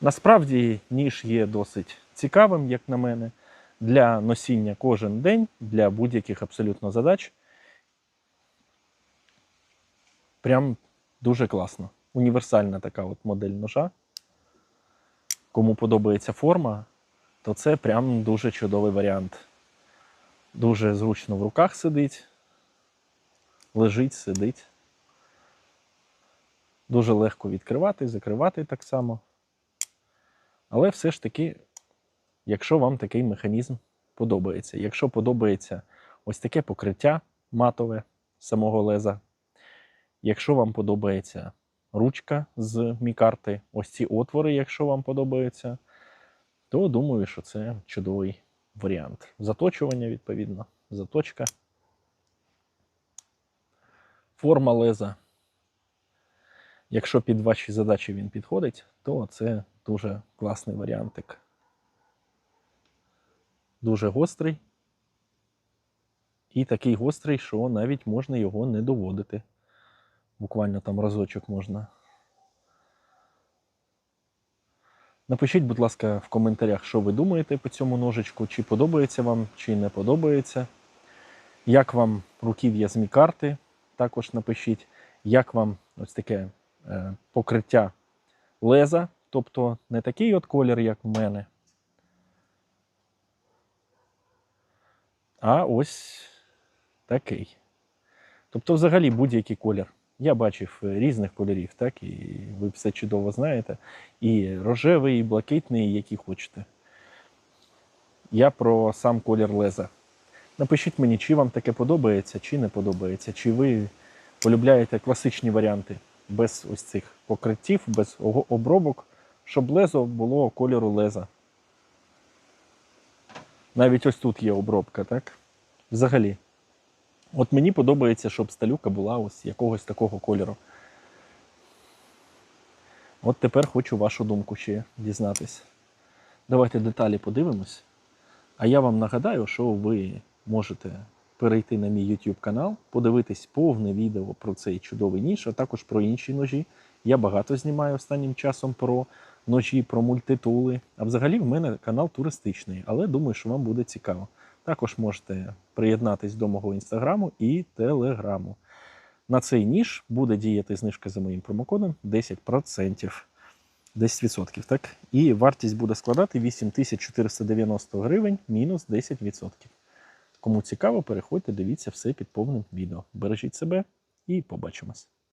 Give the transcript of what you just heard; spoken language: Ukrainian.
Насправді ніж є досить цікавим, як на мене, для носіння кожен день, для будь-яких абсолютно задач. Прям дуже класно. Універсальна така от модель ножа. Кому подобається форма, то це прям дуже чудовий варіант. Дуже зручно в руках сидить, лежить, сидить. Дуже легко відкривати, закривати так само. Але все ж таки, якщо вам такий механізм подобається, якщо подобається ось таке покриття матове самого леза, якщо вам подобається ручка з мікарти, ось ці отвори, якщо вам подобаються, то думаю, що це чудовий варіант. Заточування, відповідно, заточка. Форма леза. Якщо під ваші задачі він підходить, то це дуже класний варіантик. Дуже гострий. І такий гострий, що навіть можна його не доводити. Буквально там разочок можна. Напишіть, будь ласка, в коментарях, що ви думаєте по цьому ножичку, чи подобається вам, чи не подобається. Як вам руків'я з мікарти, також напишіть, як вам ось таке е, покриття леза, тобто не такий от колір, як в мене. А ось такий. Тобто, взагалі, будь-який колір. Я бачив е, різних кольорів, так, і ви все чудово знаєте. І рожевий, і блакитний, і який хочете. Я про сам колір леза. Напишіть мені, чи вам таке подобається, чи не подобається, чи ви полюбляєте класичні варіанти без ось цих покриттів, без обробок, щоб лезо було кольору леза. Навіть ось тут є обробка, так? Взагалі. От мені подобається, щоб сталюка була ось якогось такого кольору. От тепер хочу вашу думку ще дізнатись. Давайте деталі подивимось. А я вам нагадаю, що ви можете перейти на мій YouTube канал, подивитись повне відео про цей чудовий ніж, а також про інші ножі. Я багато знімаю останнім часом про ножі, про мультитули. А взагалі в мене канал туристичний, але думаю, що вам буде цікаво. Також можете приєднатись до мого інстаграму і телеграму. На цей ніж буде діяти знижка за моїм промокодом 10%. 10%, так? І вартість буде складати 8490 гривень мінус 10%. Кому цікаво, переходьте, дивіться все під повним відео. Бережіть себе і побачимось.